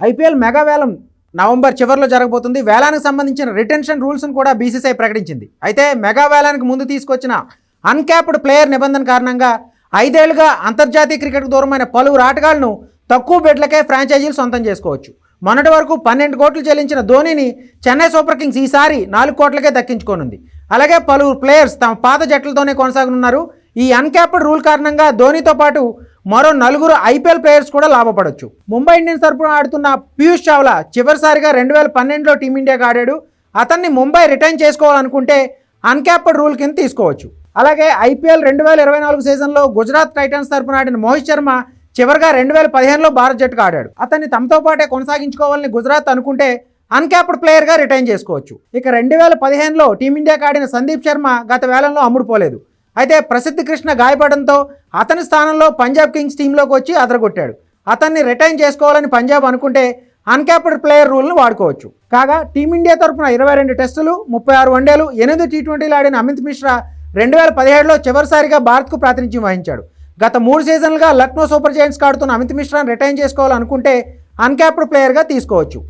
IPL mega వేలం November చివరిలో జరగబోతుంది. వేలానికి సంబంధించిన రిటెన్షన్ రూల్స్ను కూడా బీసీసీఐ ప్రకటించింది. అయితే మెగా వేలానికి ముందు తీసుకొచ్చిన అన్క్యాప్డ్ ప్లేయర్ నిబంధన కారణంగా ఐదేళ్ళుగా అంతర్జాతీయ క్రికెట్కు దూరమైన పలువురు ఆటగాళ్ళను తక్కువ బెడ్లకే ఫ్రాంచైజీలు సొంతం చేసుకోవచ్చు. మొన్నటి వరకు పన్నెండు కోట్లు చెల్లించిన ధోనిని చెన్నై సూపర్ కింగ్స్ ఈసారి నాలుగు కోట్లకే దక్కించుకోనుంది. అలాగే పలువురు ప్లేయర్స్ తమ పాత జట్లతోనే కొనసాగనున్నారు. ఈ అన్క్యాప్డ్ రూల్ కారణంగా ధోనితో పాటు మరో నలుగురు ఐపీఎల్ ప్లేయర్స్ కూడా లాభపడొచ్చు. ముంబై ఇండియన్స్ తరపున ఆడుతున్న పీయూష్ చావ్లా చివరిసారిగా రెండు వేల పన్నెండులో టీమిండియాకి ఆడాడు. అతన్ని ముంబై రిటర్న్ చేసుకోవాలనుకుంటే అన్క్యాప్డ్ రూల్ కింద తీసుకోవచ్చు. అలాగే ఐపీఎల్ రెండు వేల ఇరవై నాలుగు సీజన్లో గుజరాత్ టైటన్స్ తరపున ఆడిన మోహిత్ శర్మ చివరిగా రెండు వేల పదిహేనులో భారత్ జట్టుకు ఆడాడు. అతన్ని తమతో పాటే కొనసాగించుకోవాలని గుజరాత్ అనుకుంటే అన్క్యాప్డ్ ప్లేయర్గా రిటైన్ చేసుకోవచ్చు. ఇక రెండు వేల పదిహేనులో టీమిండియాకి ఆడిన సందీప్ శర్మ గత వేలంలో అమ్ముడుపోలేదు. అయితే ప్రసిద్ధ కృష్ణ గాయపడంతో అతని స్థానంలో పంజాబ్ కింగ్స్ టీంలోకి వచ్చి అదరగొట్టాడు. అతన్ని రిటైన్ చేసుకోవాలని పంజాబ్ అనుకుంటే అన్క్యాప్డ్ ప్లేయర్ రూల్ను వాడుకోవచ్చు. కాగా టీమిండియా తరపున ఇరవై రెండు టెస్టులు ముప్పై ఆరు వన్డేలు ఎనిమిది టీ ట్వంటీలు ఆడిన అమిత్ మిశ్రా రెండు వేల పదిహేడులో చివరిసారిగా భారత్కు ప్రాతినిధ్యం వహించాడు. గత మూడు సీజన్లుగా లక్నో సూపర్ జైంట్స్ ఆడుతున్న అమిత్ మిశ్రాను రిటైన్ చేసుకోవాలనుకుంటే అన్క్యాప్డ్ ప్లేయర్గా తీసుకోవచ్చు.